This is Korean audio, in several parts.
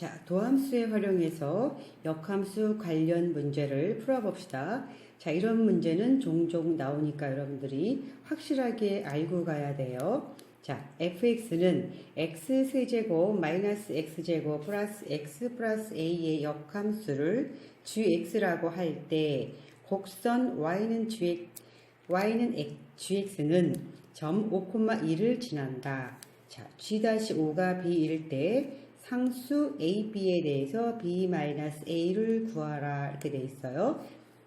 자, 도함수에 활용해서 역함수 관련 문제를 풀어봅시다. 자, 이런 문제는 종종 나오니까 여러분들이 확실하게 알고 가야 돼요. 자, fx는 x 세제곱 마이너스 x제곱 플러스 x 플러스 a의 역함수를 gx라고 할 때 곡선 y는 gx, y는 gx는 점 5,2를 지난다. 자, g-5가 b일 때 상수 a, b에 대해서 b-a를 구하라 이렇게 돼 있어요.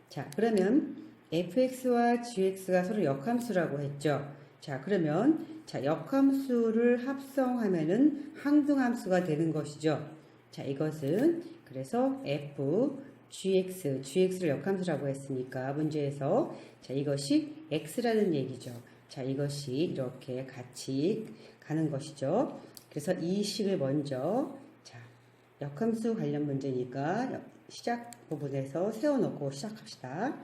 자, 그러면 fx와 gx가 서로 역함수라고 했죠. 자, 그러면 자, 역함수를 합성하면은 항등함수가 되는 것이죠. 자, 이것은 그래서 f gx, gx를 역함수라고 했으니까 문제에서 자, 이것이 x라는 얘기죠. 자, 이것이 이렇게 같이 가는 것이죠. 그래서 이 식을 먼저 자, 역함수 관련 문제니까 시작 부분에서 세워놓고 시작합시다.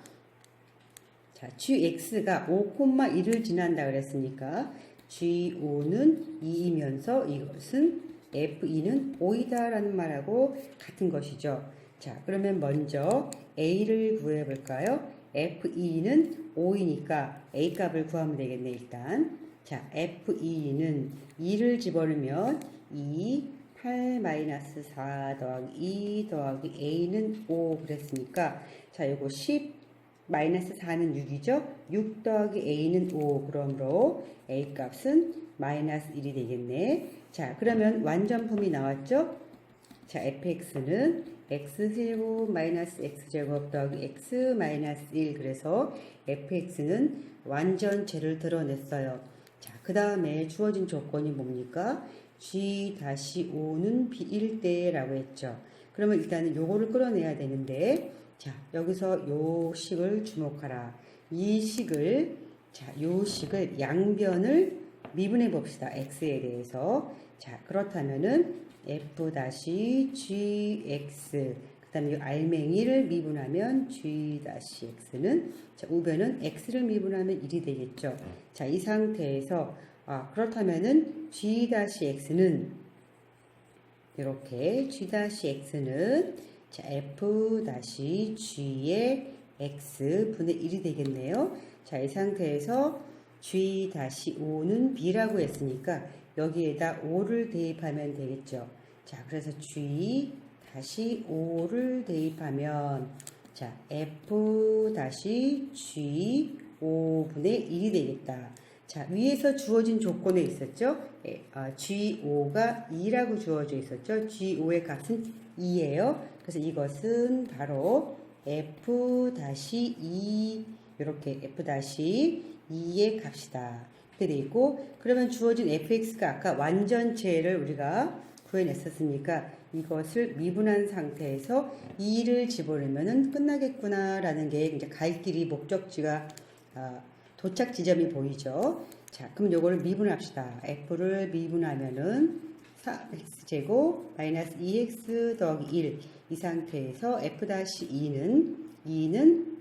자, gx가 5,1을 지난다 그랬으니까 g5는 2이면서 이것은 f2는 5이다라는 말하고 같은 것이죠. 자, 그러면 먼저 a를 구해 볼까요? f2는 5이니까 a 값을 구하면 되겠네, 일단. 자, f2는 2를 집어넣으면 2 8 마이너스 4 더하기 2 더하기 a는 5 그랬으니까 자, 요거 10 마이너스 4는 6이죠? 6 더하기 a는 5 그러므로 a 값은 마이너스 1이 되겠네. 자, 그러면 완전품이 나왔죠? 자, fx는 x제곱 마이너스 x제곱 더하기 x 마이너스 1 그래서 fx는 완전체를 드러냈어요. 자, 그 다음에 주어진 조건이 뭡니까? g-5는 b일 때라고 했죠. 그러면 일단은 요거를 끌어내야 되는데 자, 여기서 요 식을 주목하라. 이 식을 자, 요 식을 양변을 미분해 봅시다. x에 대해서. 자, 그렇다면은 f-gx 그 다음에 이 알맹이를 미분하면 g-x는 자, 우변은 x를 미분하면 1이 되겠죠. 자, 이 상태에서 아, 그렇다면은 g-x는 이렇게 g-x는 자, f-g의 x 분의 1이 되겠네요. 자, 이 상태에서 g-5는 b라고 했으니까 여기에다 5를 대입하면 되겠죠. 자, 그래서 g 다시 5를 대입하면 자, f 다시 g 5분의 1이 되겠다. 자, 위에서 주어진 조건에 있었죠? 예, 아, G5가 2라고 주어져 있었죠? G5의 값은 2예요. 그래서 이것은 바로 F-2 이렇게 F-2의 값이다. 이렇게 돼 있고 그러면 주어진 fx가 아까 완전체를 우리가 구해냈었으니까 이것을 미분한 상태에서 2를 집어넣으면 끝나겠구나라는 게 이제 갈 길이 목적지가 아, 도착 지점이 보이죠. 자, 그럼 요거를 미분합시다. f를 미분하면은 4x제곱 마이너스 2x 더하기 1 이 상태에서 f-2는 2는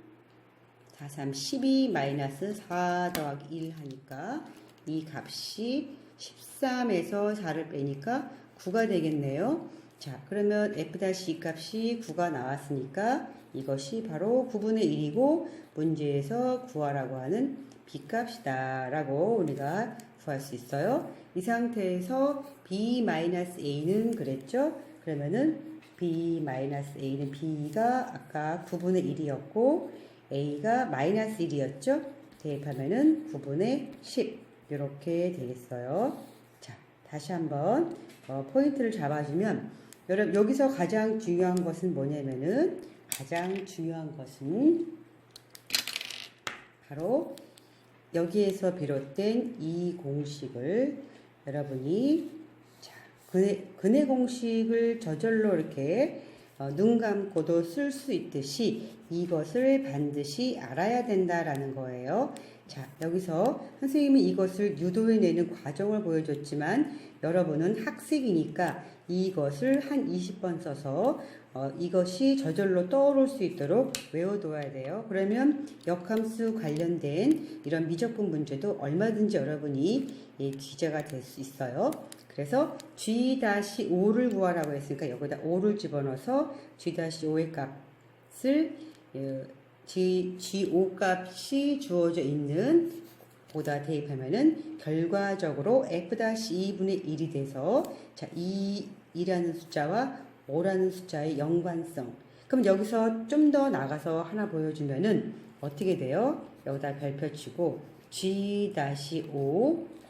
4, 3, 12 마이너스 4 더하기 1 하니까 이 값이 13에서 4를 빼니까 9가 되겠네요. 자, 그러면 f-2 값이 9가 나왔으니까 이것이 바로 9분의 1이고 문제에서 구하라고 하는 b값이다 라고 우리가 구할 수 있어요. 이 상태에서 b-a는 그랬죠? 그러면은 b-a는 b가 아까 9분의 1이었고 a가 마이너스 1이었죠? 대입하면은 9분의 10 이렇게 되겠어요. 자, 다시 한번 어, 포인트를 잡아주면 여러분 여기서 가장 중요한 것은 뭐냐면은 가장 중요한 것은 바로 여기에서 비롯된 이 공식을 여러분이 자, 근해, 근해 공식을 저절로 이렇게 어, 눈 감고도 쓸 수 있듯이 이것을 반드시 알아야 된다라는 거예요. 자, 여기서 선생님이 이것을 유도해내는 과정을 보여줬지만 여러분은 학생이니까 이것을 한 20번 써서 어, 이것이 저절로 떠오를 수 있도록 외워둬야 돼요. 그러면 역함수 관련된 이런 미적분 문제도 얼마든지 여러분이 예, 기재가 될 수 있어요. 그래서 G-5를 구하라고 했으니까 여기다 5를 집어넣어서 G-5의 값을 어, G, G5 값이 주어져 있는 보다 대입하면은 결과적으로 F-2분의 1이 돼서 자, 2, 2라는 숫자와 5라는 숫자의 연관성. 그럼 여기서 좀 더 나가서 하나 보여주면은 어떻게 돼요? 여기다 별표 치고 G-5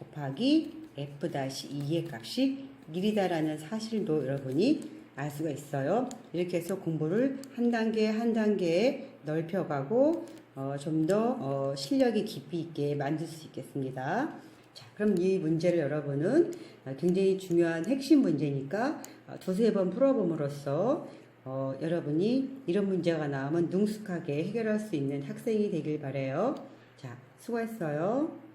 곱하기 F-2의 값이 1이다라는 사실도 여러분이 알 수가 있어요. 이렇게 해서 공부를 한 단계 한 단계 넓혀가고 어, 좀더 어, 실력이 깊이 있게 만들 수 있겠습니다. 자, 그럼 이 문제를 여러분은 어, 굉장히 중요한 핵심 문제니까 어, 두세 번 풀어봄으로써 어, 여러분이 이런 문제가 나오면 능숙하게 해결할 수 있는 학생이 되길 바래요. 자, 수고했어요.